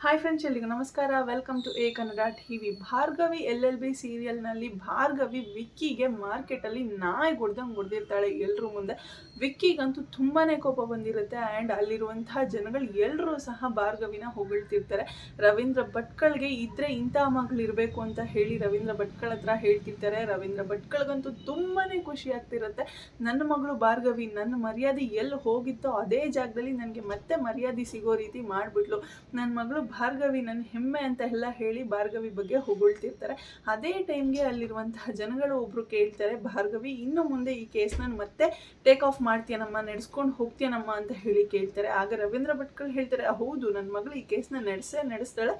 Hi friends ಎಲ್ಲಿಗೂ ನಮಸ್ಕಾರ. Welcome to A Kannada T V Bhargavi L L B ಸೀರಿಯಲ್ನಲ್ಲಿ Bhargavi ವಿಕ್ಕಿಗೆ ಮಾರ್ಕೆಟಲ್ಲಿ ನಾಯಿ ಹೊಡ್ದಂಗೆ ಹೊಡೆದಿರ್ತಾಳೆ ಎಲ್ಲರೂ ಮುಂದೆ. ವಿಕ್ಕಿಗಂತೂ ತುಂಬಾ ಕೋಪ ಬಂದಿರುತ್ತೆ ಆ್ಯಂಡ್ ಅಲ್ಲಿರುವಂತಹ ಜನಗಳು ಎಲ್ಲರೂ ಸಹ ಭಾರ್ಗವಿನ ಹೊಗಳ್ತಿರ್ತಾರೆ. ರವೀಂದ್ರ ಭಟ್ಕಳ್ಗೆ ಇದ್ರೆ ಇಂಥ ಮಗಳಿರಬೇಕು ಅಂತ ಹೇಳಿ ರವೀಂದ್ರ ಭಟ್ಕಳ ಹತ್ರ ಹೇಳ್ತಿರ್ತಾರೆ. ರವೀಂದ್ರ ಭಟ್ಕಳ್ಗಂತೂ ತುಂಬಾ ಖುಷಿ ಆಗ್ತಿರುತ್ತೆ. ನನ್ನ ಮಗಳು ಭಾರ್ಗವಿ, ನನ್ನ ಮರ್ಯಾದೆ ಎಲ್ಲಿ ಹೋಗಿತ್ತೋ ಅದೇ ಜಾಗದಲ್ಲಿ ನನಗೆ ಮತ್ತೆ ಮರ್ಯಾದೆ ಸಿಗೋ ರೀತಿ ಮಾಡಿಬಿಟ್ಲು. ನನ್ನ ಮಗಳು ಭಾರ್ಗವಿ ನನ್ನ ಹೆಮ್ಮೆ ಅಂತ ಎಲ್ಲ ಹೇಳಿ ಭಾರ್ಗವಿ ಬಗ್ಗೆ ಹೊಗಳ್ತಿರ್ತಾರೆ. ಅದೇ ಟೈಮ್ಗೆ ಅಲ್ಲಿರುವಂತಹ ಜನಗಳು ಒಬ್ರು ಕೇಳ್ತಾರೆ, ಭಾರ್ಗವಿ, ಇನ್ನು ಮುಂದೆ ಈ ಕೇಸ್ನ ಮತ್ತೆ ಟೇಕ್ ಆಫ್ ಮಾಡ್ತೀಯನಮ್ಮ, ನಡೆಸ್ಕೊಂಡು ಹೋಗ್ತೀಯನಮ್ಮ ಅಂತ ಹೇಳಿ ಕೇಳ್ತಾರೆ. ಆಗ ರವೀಂದ್ರ ಭಟ್ಕಳ್ ಹೇಳ್ತಾರೆ, ಹೌದು ನನ್ನ ಮಗಳು ಈ ಕೇಸ್ನ ನಡೆಸೇ ನಡೆಸ್ತಾಳೆ.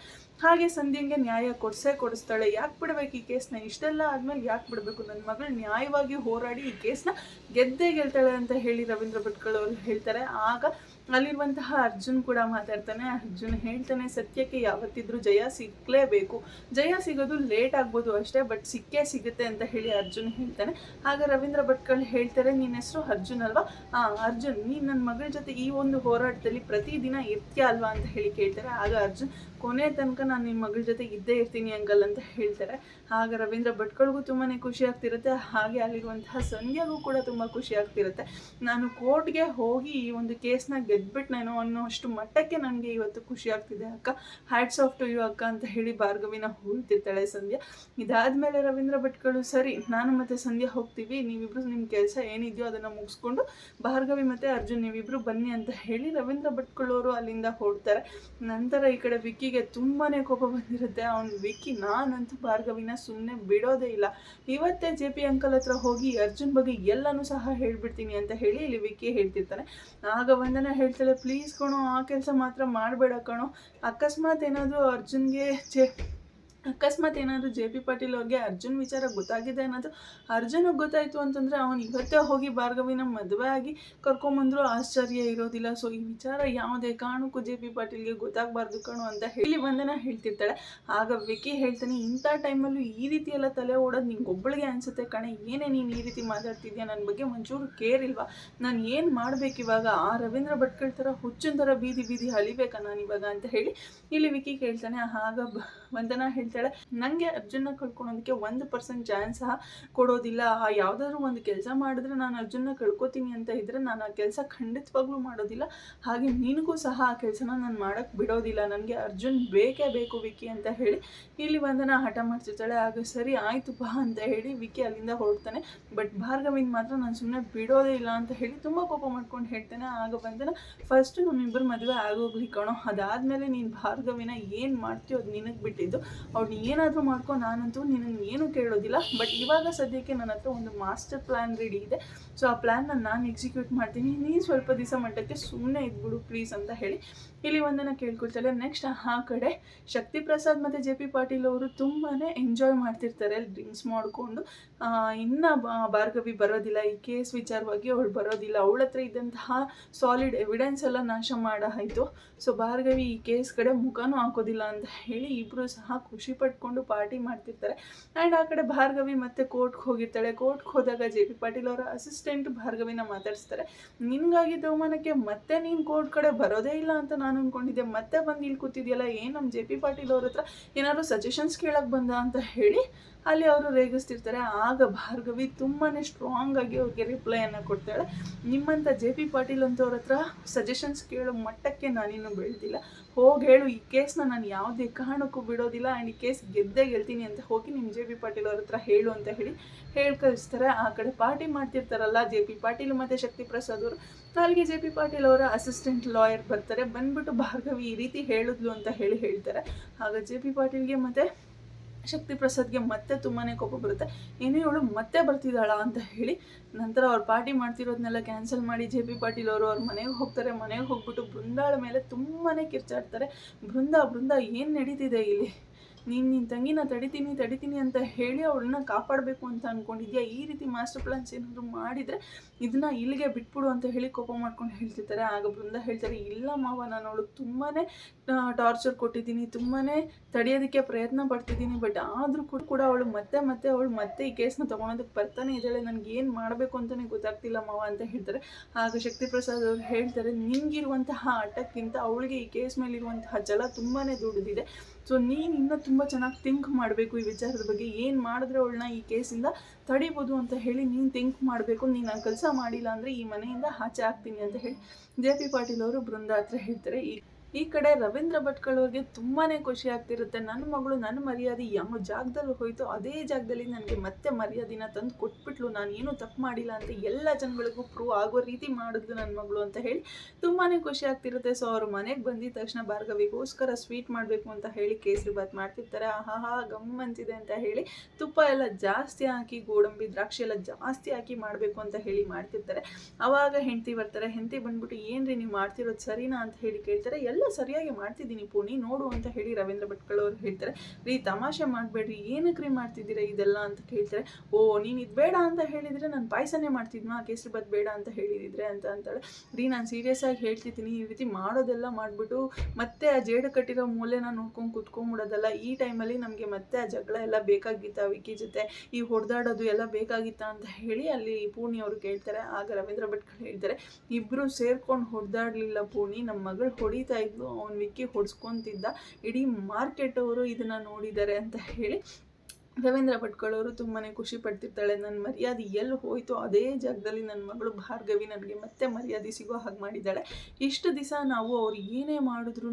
ಹಾಗೆ ಸಂಧ್ಯಂಗೆ ನ್ಯಾಯ ಕೊಡಿಸೇ ಕೊಡಿಸ್ತಾಳೆ. ಯಾಕೆ ಬಿಡ್ಬೇಕು ಈ ಕೇಸ್ನ ಇಷ್ಟೆಲ್ಲ ಆದ್ಮೇಲೆ ಯಾಕೆ ಬಿಡಬೇಕು? ನನ್ನ ಮಗಳು ನ್ಯಾಯವಾಗಿ ಹೋರಾಡಿ ಈ ಕೇಸ್ನ ಗೆದ್ದೇ ಗೆಲ್ತಾಳೆ ಅಂತ ಹೇಳಿ ರವೀಂದ್ರ ಭಟ್ಕಳ್ ಅವರು ಹೇಳ್ತಾರೆ. ಆಗ ಅಲ್ಲಿರುವಂತಹ ಅರ್ಜುನ್ ಕೂಡ ಮಾತಾಡ್ತಾನೆ. ಅರ್ಜುನ್ ಹೇಳ್ತಾನೆ, ಸತ್ಯಕ್ಕೆ ಯಾವತ್ತಿದ್ರೂ ಜಯ ಸಿಕ್ಕಲೇಬೇಕು ಜಯ ಸಿಗೋದು ಲೇಟ್ ಆಗ್ಬೋದು ಅಷ್ಟೇ ಬಟ್ ಸಿಕ್ಕೇ ಸಿಗುತ್ತೆ ಅಂತ ಹೇಳಿ ಅರ್ಜುನ್ ಹೇಳ್ತಾನೆ. ಆಗ ರವೀಂದ್ರ ಭಟ್ಕಳ್ ಹೇಳ್ತಾರೆ ನಿನ್ನ ಹೆಸರು ಅರ್ಜುನ್ ಅಲ್ವಾ? ಅರ್ಜುನ್, ನೀನು ನನ್ನ ಮಗಳ ಜೊತೆ ಈ ಒಂದು ಹೋರಾಟದಲ್ಲಿ ಪ್ರತಿದಿನ ಇರ್ತೀಯ ಅಲ್ವಾ? ಅಂತ ಹೇಳಿ ಕೇಳ್ತಾರೆ. ಆಗ ಅರ್ಜುನ್, ಕೊನೆ ತನಕ ನಾನು ನಿಮ್ಮ ಮಗಳ ಜೊತೆ ಇದ್ದೇ ಇರ್ತೀನಿ ಅಂಕಲ್ ಅಂತ ಹೇಳ್ತಾರೆ. ಆಗ ರವೀಂದ್ರ ಭಟ್ಕಳ್ಗೂ ತುಂಬಾ ಖುಷಿ ಆಗ್ತಿರುತ್ತೆ. ಹಾಗೆ ಅಲ್ಲಿರುವಂತಹ ಸಂಧ್ಯಾಗೂ ಕೂಡ ತುಂಬ ಖುಷಿ ಆಗ್ತಿರುತ್ತೆ. ನಾನು ಕೋರ್ಟ್ಗೆ ಹೋಗಿ ಈ ಒಂದು ಕೇಸ್ನ ಗೆದ್ಬಿಟ್ನೇನೋ ಅನ್ನೋ ಅಷ್ಟು ಮಟ್ಟಕ್ಕೆ ನನಗೆ ಇವತ್ತು ಖುಷಿ ಆಗ್ತಿದೆ. ಅಕ್ಕ ಹ್ಯಾಟ್ಸ್ ಆಫ್ ಟು ಯು ಅಕ್ಕ ಅಂತ ಹೇಳಿ ಭಾರ್ಗವಿನ ಹೋಗ್ತಿರ್ತಾಳೆ ಸಂಧ್ಯಾ. ಇದಾದ್ಮೇಲೆ ರವೀಂದ್ರ ಭಟ್ಗಳು, ಸರಿ, ನಾನು ಮತ್ತೆ ಸಂಧ್ಯಾ ಹೋಗ್ತೀವಿ, ನೀವಿಬ್ರು ನಿಮ್ಮ ಕೆಲಸ ಏನಿದೆಯೋ ಅದನ್ನು ಮುಗಿಸ್ಕೊಂಡು ಭಾರ್ಗವಿ ಮತ್ತು ಅರ್ಜುನ್ ನೀವಿಬ್ರು ಬನ್ನಿ ಅಂತ ಹೇಳಿ ರವೀಂದ್ರ ಭಟ್ಕಳವರು ಅಲ್ಲಿಂದ ಹೊರಡ್ತಾರೆ. ನಂತರ ಈ ಕಡೆ ವಿಕ್ಕಿಗೆ ತುಂಬಾ ಕೋಪ ಬಂದಿರುತ್ತೆ. ಅವ್ನು ವಿಕ್ಕಿ ನಾನಂತೂ ಭಾರ್ಗವಿನ ಸುಮ್ಮನೆ ಬಿಡೋದೇ ಇಲ್ಲ. ಇವತ್ತೇ ಜೆ ಪಿ ಅಂಕಲ್ ಹತ್ರ ಹೋಗಿ ಅರ್ಜುನ್ ಬಗ್ಗೆ ಎಲ್ಲನೂ ಸಹ ಹೇಳ್ಬಿಡ್ತೀನಿ ಅಂತ ಹೇಳಿ ಇಲ್ಲಿ ವಿಕ್ಕಿ ಹೇಳ್ತಿರ್ತಾನೆ. ಆಗ ವಂದನ ಹೇಳ್ತಾಳೆ ಪ್ಲೀಸ್ ಕಣೋ ಆ ಕೆಲಸ ಮಾತ್ರ ಮಾಡಬೇಡ ಕಣೋ. ಅಕಸ್ಮಾತ್ ಏನಾದರೂ ಅರ್ಜುನ್ಗೆ ಜೆ ಅಕಸ್ಮಾತ್ ಏನಾದರೂ ಜೆ ಪಿ ಪಾಟೀಲ್ ಅವ್ರಿಗೆ ಅರ್ಜುನ್ ವಿಚಾರ ಗೊತ್ತಾಗಿದೆ ಅನ್ನೋದು ಅರ್ಜುನಿಗೆ ಗೊತ್ತಾಯಿತು ಅಂತಂದರೆ ಅವನು ಇವತ್ತೇ ಹೋಗಿ ಭಾರ್ಗವಿನ ಮದುವೆ ಆಗಿ ಕರ್ಕೊಂಬಂದ್ರು ಆಶ್ಚರ್ಯ ಇರೋದಿಲ್ಲ. ಸೊ ಈ ವಿಚಾರ ಯಾವುದೇ ಕಾರಣಕ್ಕೂ ಜೆ ಪಿ ಪಾಟೀಲ್ಗೆ ಗೊತ್ತಾಗಬಾರ್ದು ಕಣು ಅಂತ ಹೇಳಿ ಬಂದನ ಹೇಳ್ತಿರ್ತಾಳೆ. ಆಗ ವಿಕಿ ಹೇಳ್ತಾನೆ, ಇಂಥ ಟೈಮಲ್ಲೂ ಈ ರೀತಿ ಎಲ್ಲ ತಲೆ ಓಡೋದು ನಿಂಗೆ ಒಬ್ಬಳಿಗೆ ಅನಿಸುತ್ತೆ ಕಣೆ. ಏನೇ ನೀನು ಈ ರೀತಿ ಮಾತಾಡ್ತಿದ್ಯಾ? ನನ್ನ ಬಗ್ಗೆ ಒಂಚೂರು ಕೇರ್ ಇಲ್ವಾ? ನಾನು ಏನು ಮಾಡ್ಬೇಕು ಇವಾಗ? ಆ ರವೀಂದ್ರ ಭಟ್ಕಳ್ ಥರ ಹುಚ್ಚಿನ ಥರ ಬೀದಿ ಬೀದಿ ಹಳಿಬೇಕಾ ನಾನು ಇವಾಗ? ಅಂತ ಹೇಳಿ ಇಲ್ಲಿ ವಿಕಿ ಕೇಳ್ತಾನೆ ಆಗ ವಂದನ ಹೇಳ್ತಾಳೆ ನನಗೆ ಅರ್ಜುನ ಕಳ್ಕೊಳೋದಕ್ಕೆ ಒಂದು ಪರ್ಸೆಂಟ್ ಚಾನ್ಸ್ ಸಹ ಕೊಡೋದಿಲ್ಲ. ಆ ಯಾವುದಾದ್ರೂ ಒಂದು ಕೆಲಸ ಮಾಡಿದ್ರೆ ನಾನು ಅರ್ಜುನ ಕಳ್ಕೊತೀನಿ ಅಂತ ಇದ್ದರೆ ನಾನು ಆ ಕೆಲಸ ಖಂಡಿತವಾಗ್ಲೂ ಮಾಡೋದಿಲ್ಲ. ಹಾಗೆ ನಿನಗೂ ಸಹ ಆ ಕೆಲಸನ ನಾನು ಮಾಡೋಕ್ಕೆ ಬಿಡೋದಿಲ್ಲ. ನನಗೆ ಅರ್ಜುನ್ ಬೇಕೇ ಬೇಕು ವಿಕಿ ಅಂತ ಹೇಳಿ ಇಲ್ಲಿ ವಂದನ ಹಠ ಮಾಡ್ತಿರ್ತಾಳೆ. ಆಗ ಸರಿ, ಆಯಿತು ಬಾ ಅಂತ ಹೇಳಿ ವಿಕಿ ಅಲ್ಲಿಂದ ಹೊರಡ್ತಾನೆ. ಬಟ್ ಭಾರ್ಗವಿನ ಮಾತ್ರ ನಾನು ಸುಮ್ಮನೆ ಬಿಡೋದೇ ಇಲ್ಲ ಅಂತ ಹೇಳಿ ತುಂಬ ಕೋಪ ಮಾಡ್ಕೊಂಡು ಹೇಳ್ತಾನೆ. ಆಗ ಬಂದನ ಫಸ್ಟ್ ನಮ್ಮಿಬ್ಬರು ಮದುವೆ ಆಗೋಗ್ಲಿ ಕಣೋ. ಅದಾದಮೇಲೆ ನೀನು ಭಾರ್ಗವಿನ ಏನು ಮಾಡ್ತೀಯೋ ಅದು ನಿನಗೆ ಬಿಟ್ಟಿದ್ದು ನೀ ಏನಾದರೂ ಮಾಡ್ಕೊ, ನಾನಂತೂ ನಿನ್ನನ್ನು ಏನೂ ಕೇಳೋದಿಲ್ಲ. ಬಟ್ ಇವಾಗ ಸದ್ಯಕ್ಕೆ ನನ್ನ ಹತ್ರ ಒಂದು ಮಾಸ್ಟರ್ ಪ್ಲ್ಯಾನ್ ರೆಡಿ ಇದೆ. ಸೊ ಆ ಪ್ಲ್ಯಾನ್ನ ನಾನು ಎಕ್ಸಿಕ್ಯೂಟ್ ಮಾಡ್ತೀನಿ. ನೀನು ಸ್ವಲ್ಪ ದಿವಸ ಮಟ್ಟಕ್ಕೆ ಸುಮ್ಮನೆ ಇದ್ಬಿಡು ಪ್ಲೀಸ್ ಅಂತ ಹೇಳಿ. ಇಲ್ಲಿ ಒಂದನ್ನು ಕೇಳ್ಕೊಳ್ತಾರೆ, ನೆಕ್ಸ್ಟ್ ಆ ಕಡೆ ಶಕ್ತಿ ಪ್ರಸಾದ್ ಮತ್ತು ಜೆ ಪಿ ಪಾಟೀಲ್ ಅವರು ತುಂಬಾ ಎಂಜಾಯ್ ಮಾಡ್ತಿರ್ತಾರೆ ಡ್ರಿಂಕ್ಸ್ ಮಾಡಿಕೊಂಡು. ಇನ್ನು ಭಾರ್ಗವಿ ಬರೋದಿಲ್ಲ. ಈ ಕೇಸ್ ವಿಚಾರವಾಗಿ ಅವಳು ಬರೋದಿಲ್ಲ. ಅವಳ ಹತ್ರ ಇದ್ದಂತಹ ಸಾಲಿಡ್ ಎವಿಡೆನ್ಸ್ ಎಲ್ಲ ನಾಶ ಮಾಡಾಯಿತು. ಸೊ ಭಾರ್ಗವಿ ಈ ಕೇಸ್ ಕಡೆ ಮುಖನೂ ಹಾಕೋದಿಲ್ಲ ಅಂತ ಹೇಳಿ ಇಬ್ಬರು ಸಹ ಖುಷಿ ಪಟ್ಕೊಂಡು ಪಾರ್ಟಿ ಮಾಡ್ತಿರ್ತಾರೆ. ಆ್ಯಂಡ್ ಆ ಕಡೆ ಭಾರ್ಗವಿ ಮತ್ತೆ ಕೋರ್ಟ್ಗೆ ಹೋಗಿರ್ತಾಳೆ. ಕೋರ್ಟ್ಗೆ ಹೋದಾಗ ಜೆ ಪಿ ಪಾಟೀಲ್ ಅವರ ಅಸಿಸ್ಟೆಂಟ್ ಭಾರ್ಗವಿನ ಮಾತಾಡಿಸ್ತಾರೆ. ನಿನ್ಗಾಗಿ ಅವಮಾನಕ್ಕೆ ಮತ್ತೆ ನೀನು ಕೋರ್ಟ್ ಕಡೆ ಬರೋದೇ ಇಲ್ಲ ಅಂತ ನಾನು ಅಂದ್ಕೊಂಡಿದ್ದೆ ಮತ್ತೆ ಬಂದು ಇಲ್ಲಿ ಕೂತಿದ್ಯಲ್ಲ, ಏನು ನಮ್ಮ ಜೆ ಪಿ ಪಾಟೀಲ್ ಅವ್ರ ಹತ್ರ ಏನಾದ್ರು ಸಜೆಷನ್ಸ್ ಕೇಳಕ್ಕೆ ಬಂದ ಅಂತ ಹೇಳಿ ಅಲ್ಲಿ ಅವರು ರೇಗಿಸ್ತಿರ್ತಾರೆ. ಆಗ ಭಾರ್ಗವಿ ತುಂಬಾ ಸ್ಟ್ರಾಂಗ್ ಆಗಿ ಅವ್ರಿಗೆ ರಿಪ್ಲೈಯನ್ನು ಕೊಡ್ತಾಳೆ. ನಿಮ್ಮಂಥ ಜೆ ಪಿ ಪಾಟೀಲ್ ಅಂತವ್ರ ಹತ್ರ ಸಜೆಷನ್ಸ್ ಕೇಳೋ ಮಟ್ಟಕ್ಕೆ ನಾನಿನ್ನೂ ಬೆಳೆದಿಲ್ಲ ಹೋಗಿ ಹೇಳು, ಈ ಕೇಸ್ನ ನಾನು ಯಾವುದೇ ಕಾರಣಕ್ಕೂ ಬಿಡೋದಿಲ್ಲ. ಆ್ಯಂಡ್ ಈ ಕೇಸ್ ಗೆದ್ದೇ ಗೆಲ್ತೀನಿ ಅಂತ ಹೋಗಿ ನಿಮ್ಮ ಜೆ ಪಿ ಪಾಟೀಲ್ ಅವ್ರ ಹತ್ರ ಹೇಳು ಅಂತ ಹೇಳಿ ಹೇಳಿ ಕಳಿಸ್ತಾರೆ ಆ ಕಡೆ ಪಾರ್ಟಿ ಮಾಡ್ತಿರ್ತಾರಲ್ಲ ಜೆ ಪಿ ಪಾಟೀಲ್ ಮತ್ತು ಶಕ್ತಿ ಪ್ರಸಾದ್ ಅವರು. ಅಲ್ಲಿಗೆ ಜೆ ಪಿ ಪಾಟೀಲ್ ಅವರ ಅಸಿಸ್ಟೆಂಟ್ ಲಾಯರ್ ಬರ್ತಾರೆ. ಬಂದ್ಬಿಟ್ಟು ಭಾರ್ಗವಿ ಈ ರೀತಿ ಹೇಳಿದ್ಲು ಅಂತ ಹೇಳಿ ಹೇಳ್ತಾರೆ. ಆಗ ಜೆ ಪಿ ಪಾಟೀಲ್ಗೆ ಮತ್ತು ಶಕ್ತಿ ಪ್ರಸಾದ್ಗೆ ಮತ್ತೆ ತುಂಬಾ ಕೋಪ ಬರುತ್ತೆ. ಏನೇ ಇವಳು ಮತ್ತೆ ಬರ್ತಿದ್ದಾಳ ಅಂತ ಹೇಳಿ ನಂತರ ಅವ್ರು ಪಾರ್ಟಿ ಮಾಡ್ತಿರೋದನ್ನೆಲ್ಲ ಕ್ಯಾನ್ಸಲ್ ಮಾಡಿ ಜೆ ಪಿ ಪಾಟೀಲ್ ಅವರು ಅವ್ರ ಮನೆಗೆ ಹೋಗ್ತಾರೆ. ಮನೆಗೆ ಹೋಗ್ಬಿಟ್ಟು ಬೃಂದಾಳ ಮೇಲೆ ತುಂಬಾ ಕಿರ್ಚಾಡ್ತಾರೆ. ಬೃಂದ ಬೃಂದ ಏನು ನಡೀತಿದೆ ಇಲ್ಲಿ? ನೀನು ನಿನ್ನ ತಂಗಿನ ತಡಿತೀನಿ ತಡಿತೀನಿ ಅಂತ ಹೇಳಿ ಅವಳನ್ನ ಕಾಪಾಡಬೇಕು ಅಂತ ಅಂದ್ಕೊಂಡಿದ್ಯಾ ಈ ರೀತಿ ಮಾಸ್ಟರ್ ಪ್ಲಾನ್ಸ್ ಏನಾದರೂ ಮಾಡಿದರೆ ಇದನ್ನ ಇಲ್ಲಿಗೆ ಬಿಟ್ಬಿಡು ಅಂತ ಹೇಳಿ ಕೋಪ ಮಾಡ್ಕೊಂಡು ಹೇಳ್ತಿರ್ತಾರೆ. ಆಗ ಬೃಂದ ಹೇಳ್ತಾರೆ, ಇಲ್ಲ ಮಾವ, ನಾನು ಅವಳಿಗೆ ತುಂಬಾ ಟಾರ್ಚರ್ ಕೊಟ್ಟಿದ್ದೀನಿ ತುಂಬಾ ತಡೆಯೋದಕ್ಕೆ ಪ್ರಯತ್ನ ಪಡ್ತಿದ್ದೀನಿ. ಬಟ್ ಆದರೂ ಕೂಡ ಕೂಡ ಅವಳು ಮತ್ತೆ ಮತ್ತೆ ಅವಳು ಮತ್ತೆ ಈ ಕೇಸ್ನ ತೊಗೊಳೋದಕ್ಕೆ ಬರ್ತಾನೆ ಇದ್ದಾಳೆ. ನನಗೆ ಏನು ಮಾಡಬೇಕು ಅಂತಲೇ ಗೊತ್ತಾಗ್ತಿಲ್ಲ ಮಾವ ಅಂತ ಹೇಳ್ತಾರೆ. ಆಗ ಶಕ್ತಿ ಪ್ರಸಾದ್ ಅವರು ಹೇಳ್ತಾರೆ ನಿಮಗಿರುವಂತಹ ಆಟಕ್ಕಿಂತ ಅವಳಿಗೆ ಈ ಕೇಸ್ ಮೇಲಿರುವಂತಹ ಜಲ ತುಂಬಾ ದುಡಿದಿದೆ. ಸೊ ನೀನು ಇನ್ನೂ ಚೆನ್ನಾಗಿ ಥಿಂಕ್ ಮಾಡಬೇಕು ಈ ವಿಚಾರದ ಬಗ್ಗೆ. ಏನು ಮಾಡಿದ್ರೆ ಅವಳನ್ನ ಈ ಕೇಸಿಂದ ತಡಿಬೋದು ಅಂತ ಹೇಳಿ ನೀನು ಥಿಂಕ್ ಮಾಡಬೇಕು, ನೀನು ಆ ಕೆಲಸ ಮಾಡಿಲ್ಲ ಅಂದರೆ ಈ ಮನೆಯಿಂದ ಆಚೆ ಆಗ್ತೀನಿ ಅಂತ ಹೇಳಿ ಜೆ ಪಿ ಪಾಟೀಲ್ ಅವರು ಬೃಂದ ಹತ್ರ ಹೇಳ್ತಾರೆ. ಈ ಈ ಕಡೆ ರವೀಂದ್ರ ಭಟ್ಕಳ್ ಅವ್ರಿಗೆ ತುಂಬಾ ಖುಷಿ ಆಗ್ತಿರುತ್ತೆ. ನನ್ನ ಮಗಳು ನನ್ನ ಮರ್ಯಾದೆ ಯಾವ ಜಾಗದಲ್ಲಿ ಹೋಯ್ತು ಅದೇ ಜಾಗದಲ್ಲಿ ನನಗೆ ಮತ್ತೆ ಮರ್ಯಾದೆನ ತಂದು ಕೊಟ್ಬಿಟ್ಲು. ನಾನು ಏನು ತಪ್ಪು ಮಾಡಿಲ್ಲ ಅಂತ ಎಲ್ಲ ಜನಗಳಿಗೂ ಪ್ರೂವ್ ಆಗೋ ರೀತಿ ಮಾಡಿದ್ಲು ನನ್ನ ಮಗಳು ಅಂತ ಹೇಳಿ ತುಂಬಾ ಖುಷಿ ಆಗ್ತಿರುತ್ತೆ. ಸೊ ಅವ್ರ ಮನೆಗೆ ಬಂದಿದ ತಕ್ಷಣ ಭಾರ್ಗವಿಗೋಸ್ಕರ ಸ್ವೀಟ್ ಮಾಡಬೇಕು ಅಂತ ಹೇಳಿ ಕೇಸರಿ ಬಾತ್ ಮಾಡ್ತಿರ್ತಾರೆ. ಆಹಾ ಗಮ್ ಅಂತಿದೆ ಅಂತ ಹೇಳಿ ತುಪ್ಪ ಎಲ್ಲ ಜಾಸ್ತಿ ಹಾಕಿ, ಗೋಡಂಬಿ, ದ್ರಾಕ್ಷಿ ಎಲ್ಲ ಜಾಸ್ತಿ ಹಾಕಿ ಮಾಡಬೇಕು ಅಂತ ಹೇಳಿ ಮಾಡ್ತಿರ್ತಾರೆ. ಅವಾಗ ಹೆಂಡತಿ ಬರ್ತಾರೆ. ಹೆಂಡತಿ ಬಂದ್ಬಿಟ್ಟು, ಏನ್ರಿ ನೀವು ಮಾಡ್ತಿರೋದು ಸರಿನಾ? ಅಂತ ಹೇಳಿ ಕೇಳ್ತಾರೆ. ಎಲ್ಲ ಸರಿಯಾಗಿ ಮಾಡ್ತಿದ್ದೀನಿ ಪೂರ್ಣಿ ನೋಡು ಅಂತ ಹೇಳಿ ರವೀಂದ್ರ ಭಟ್ಕಳ್ ಅವ್ರು ಹೇಳ್ತಾರೆ, ರೀ ತಮಾಷೆ ಮಾಡಬೇಡ್ರಿ ಏನಕ್ಕೆ ರೀ ಮಾಡ್ತಿದ್ದೀರಾ ಇದೆಲ್ಲ ಅಂತ ಕೇಳ್ತಾರೆ. ಓ, ನೀನು ಇದು ಬೇಡ ಅಂತ ಹೇಳಿದರೆ ನಾನು ಪಾಯಸನೇ ಮಾಡ್ತಿದ್ನಾ? ಕೇಸರಿ ಬಾತ್ ಬೇಡ ಅಂತ ಹೇಳಿದಿದ್ರೆ ಅಂತ ಅಂತಾಳೆ. ರೀ, ನಾನು ಸೀರಿಯಸ್ ಆಗಿ ಹೇಳ್ತಿದ್ದೀನಿ, ಈ ರೀತಿ ಮಾಡೋದೆಲ್ಲ ಮಾಡಿಬಿಟ್ಟು ಮತ್ತೆ ಆ ಜೇಡು ಕಟ್ಟಿರೋ ಮೂಲೆನ ನೋಡ್ಕೊಂಡು ಕುತ್ಕೊಂಬಿಡೋದಲ್ಲ ಈ ಟೈಮಲ್ಲಿ ನಮಗೆ ಮತ್ತೆ ಆ ಜಗಳ ಎಲ್ಲ ಬೇಕಾಗಿತ್ತಾ ವಿಕಿ ಜೊತೆ? ಈ ಹೊಡೆದಾಡೋದು ಎಲ್ಲ ಬೇಕಾಗಿತ್ತಾ ಅಂತ ಹೇಳಿ ಅಲ್ಲಿ ಪೂರ್ಣಿ ಅವರು ಕೇಳ್ತಾರೆ. ಆಗ ರವೀಂದ್ರ ಭಟ್ಕಳ್ ಹೇಳ್ತಾರೆ ಇಬ್ಬರು ಸೇರ್ಕೊಂಡು ಹೊಡೆದಾಡಲಿಲ್ಲ ಪೂರ್ಣಿ ನಮ್ಮ ಮಗಳು ಹೊಡಿತಾ ಇದ್ಲು ಅವ್ನು ವಿಕ್ಕಿ ಹೊಡ್ಸ್ಕೊತಿದ್ದ. ಇಡೀ ಮಾರ್ಕೆಟ್ ಅವರು ಇದನ್ನ ನೋಡಿದ್ದಾರೆ ಅಂತ ಹೇಳಿ ರವೀಂದ್ರ ಭಟ್ಕಳವರು ತುಂಬಾ ಖುಷಿ ಪಡ್ತಿರ್ತಾಳೆ ನನ್ನ ಮರ್ಯಾದೆ. ಎಲ್ಲಿ ಹೋಯಿತು ಅದೇ ಜಾಗದಲ್ಲಿ ನನ್ನ ಮಗಳು ಭಾರ್ಗವಿ ನನಗೆ ಮತ್ತೆ ಮರ್ಯಾದೆ ಸಿಗೋ ಹಾಗೆ ಮಾಡಿದ್ದಾಳೆ. ಇಷ್ಟು ದಿವಸ ನಾವು ಅವ್ರು ಏನೇ ಮಾಡಿದ್ರು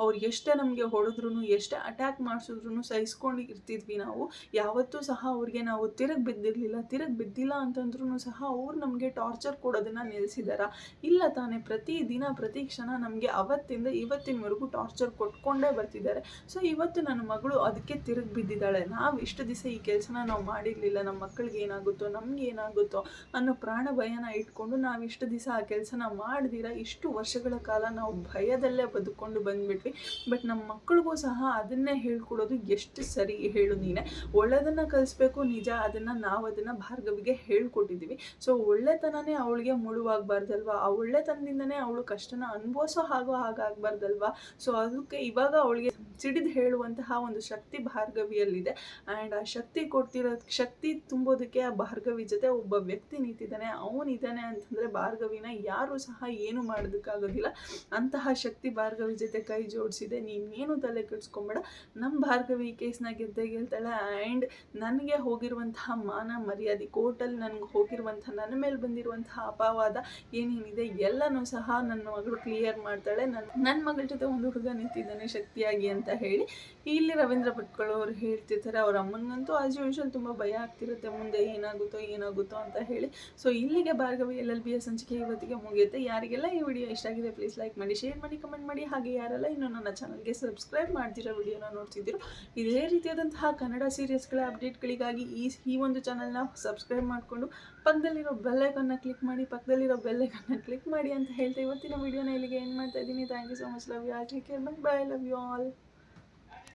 ಅವ್ರು ಎಷ್ಟೇ ನಮಗೆ ಹೊಡೆದ್ರು ಎಷ್ಟೇ ಅಟ್ಯಾಕ್ ಮಾಡಿಸಿದ್ರು ಸಹಿಸ್ಕೊಂಡು ಇರ್ತಿದ್ವಿ ನಾವು. ಯಾವತ್ತೂ ಸಹ ಅವ್ರಿಗೆ ನಾವು ತಿರುಗಿ ಬಿದ್ದಿರಲಿಲ್ಲ, ತಿರುಗಿ ಬಿದ್ದಿಲ್ಲ ಅಂತಂದ್ರೂ ಸಹ ಅವ್ರು ನಮಗೆ ಟಾರ್ಚರ್ ಕೊಡೋದನ್ನು ನಿಲ್ಲಿಸಿದಾರ ಇಲ್ಲ ತಾನೇ, ಪ್ರತಿ ದಿನ, ಪ್ರತಿ ಕ್ಷಣ ನಮಗೆ ಅವತ್ತಿಂದ ಇವತ್ತಿನವರೆಗೂ ಟಾರ್ಚರ್ ಕೊಟ್ಕೊಂಡೇ ಬರ್ತಿದ್ದಾರೆ. ಸೊ ಇವತ್ತು ನನ್ನ ಮಗಳು ಅದಕ್ಕೆ ತಿರುಗಿ ಬಿದ್ದಿದ್ದಾಳೆ. ನಾವು ಇಷ್ಟು ದಿವಸ ಈ ಕೆಲಸನ ನಾವು ಮಾಡಿರಲಿಲ್ಲ ನಮ್ಮ ಮಕ್ಕಳಿಗೆ ಏನಾಗುತ್ತೋ, ನಮ್ಗೆ ಏನಾಗುತ್ತೋ ಅನ್ನೋ ಪ್ರಾಣ ಭಯನ ಇಟ್ಕೊಂಡು ನಾವು ಇಷ್ಟು ದಿವಸ ಆ ಕೆಲಸನ ಮಾಡ್ದಿರ ಇಷ್ಟು ವರ್ಷಗಳ ಕಾಲ ನಾವು ಭಯದಲ್ಲೇ ಬದುಕೊಂಡು ಬಂದ್ಬಿಟ್ವಿ. ಬಟ್ ನಮ್ಮ ಮಕ್ಕಳಿಗೂ ಸಹ ಅದನ್ನೇ ಹೇಳ್ಕೊಡೋದು ಎಷ್ಟು ಸರಿ ಹೇಳು ನೀನೆ. ಒಳ್ಳೆಯದನ್ನು ಕಲಿಸ್ಬೇಕು, ನಿಜ ಅದನ್ನು ನಾವು ಅದನ್ನ ಭಾರ್ಗವಿಗೆ ಹೇಳ್ಕೊಟ್ಟಿದ್ದೀವಿ ಸೊ, ಒಳ್ಳೆತನನೇ ಅವಳಿಗೆ ಮುಳುವಾಗಬಾರ್ದಲ್ವಾ? ಆ ಒಳ್ಳೆತನದಿಂದನೇ ಅವಳು ಕಷ್ಟನ ಅನುಭವಿಸೋ ಹಾಗೋ ಹಾಗಾಗಬಾರ್ದಲ್ವಾ? ಸೊ, ಅದಕ್ಕೆ ಇವಾಗ ಅವಳಿಗೆ ಸಿಡಿದು ಹೇಳುವಂತಹ ಒಂದು ಶಕ್ತಿ ಭಾರ್ಗವಿಯಲ್ಲಿದೆ. ಆ್ಯಂಡ್ ಶಕ್ತಿ ಕೊಡ್ತಿರೋ, ಶಕ್ತಿ ತುಂಬೋದಕ್ಕೆ ಆ ಭಾರ್ಗವಿ ಜೊತೆ ಒಬ್ಬ ವ್ಯಕ್ತಿ ನಿಂತಿದ್ದಾನೆ. ಅವನಿದ್ದಾನೆ ಅಂತಂದರೆ ಭಾರ್ಗವಿನ ಯಾರೂ ಸಹ ಏನು ಮಾಡೋದಕ್ಕಾಗೋದಿಲ್ಲ ಅಂತಹ ಶಕ್ತಿ ಭಾರ್ಗವಿ ಜೊತೆ ಕೈ ಜೋಡಿಸಿದೆ. ನೀನೇನು ತಲೆ ಕೆಡಿಸ್ಕೊಂಬೇಡ. ನಮ್ಮ ಭಾರ್ಗವಿ ಕೇಸ್ನ ಗೆದ್ದೆ ಗೆಲ್ತಾಳೆ. ಆ್ಯಂಡ್ ನನಗೆ ಹೋಗಿರುವಂತಹ ಮಾನ ಮರ್ಯಾದೆ, ಕೋರ್ಟಲ್ಲಿ ನನಗೆ ಹೋಗಿರುವಂಥ ನನ್ನ ಮೇಲೆ ಬಂದಿರುವಂತಹ ಅಪವಾದ ಏನೇನಿದೆ ಎಲ್ಲನೂ ಸಹ ನನ್ನ ಮಗಳು ಕ್ಲಿಯರ್ ಮಾಡ್ತಾಳೆ. ನನ್ನ ನನ್ನ ಮಗಳ ಜೊತೆ ಒಂದು ಹುಡುಗ ನಿಂತಿದ್ದಾನೆ ಶಕ್ತಿಯಾಗಿ ಅಂತ ಹೇಳಿ ಇಲ್ಲಿ ರವೀಂದ್ರ ಭಟ್ಕಳು ಅವ್ರು ಹೇಳ್ತಿರ್ತಾರೆ. ಅವ್ರ ಅಮ್ಮನಿಗಂತೂ ಆಸ್ ಯೂಶಲ್ ತುಂಬ ಭಯ ಆಗ್ತಿರುತ್ತೆ. ಮುಂದೆ ಏನಾಗುತ್ತೋ ಏನಾಗುತ್ತೋ ಅಂತ ಹೇಳಿ. ಸೊ ಇಲ್ಲಿಗೆ Bhargavi L L B S ಸಂಚಿಕೆ ಇವತ್ತಿಗೆ ಮುಗಿಯುತ್ತೆ. ಯಾರಿಗೆಲ್ಲ ಈ ವಿಡಿಯೋ ಇಷ್ಟ ಆಗಿದೆ ಪ್ಲೀಸ್ ಲೈಕ್ ಮಾಡಿ ಶೇರ್ ಮಾಡಿ ಕಮೆಂಟ್ ಮಾಡಿ. ಹಾಗೆ ಯಾರೆಲ್ಲ ಇನ್ನೂ ನನ್ನ ಚಾನಲ್ಗೆ ಸಬ್ಸ್ಕ್ರೈಬ್ ಮಾಡ್ತಿರೋ ವಿಡಿಯೋನ ನೋಡ್ತಿದ್ದೀರೋ, ಇದೇ ರೀತಿಯಾದಂತಹ ಕನ್ನಡ ಸೀರಿಯಸ್ಗಳ ಅಪ್ಡೇಟ್ಗಳಿಗಾಗಿ ಈ ಈ ಒಂದು ಚಾನಲ್ನ ಸಬ್ಸ್ಕ್ರೈಬ್ ಮಾಡಿಕೊಂಡು, ಪಕ್ಕದಲ್ಲಿರೋ ಬೆಲ್ಲೈಕನ್ನ ಕ್ಲಿಕ್ ಮಾಡಿ, ಪಕ್ಕದಲ್ಲಿರೋ ಬೆಲ್ಲೈಕನ್ನ ಕ್ಲಿಕ್ ಮಾಡಿ ಅಂತ ಹೇಳ್ತಾ ಇವತ್ತಿನ ವಿಡಿಯೋನ ಇಲ್ಲಿಗೆ ಏನು ಮಾಡ್ತಾ ಇದ್ದೀನಿ. Thank you so much love you all take care bye bye love you all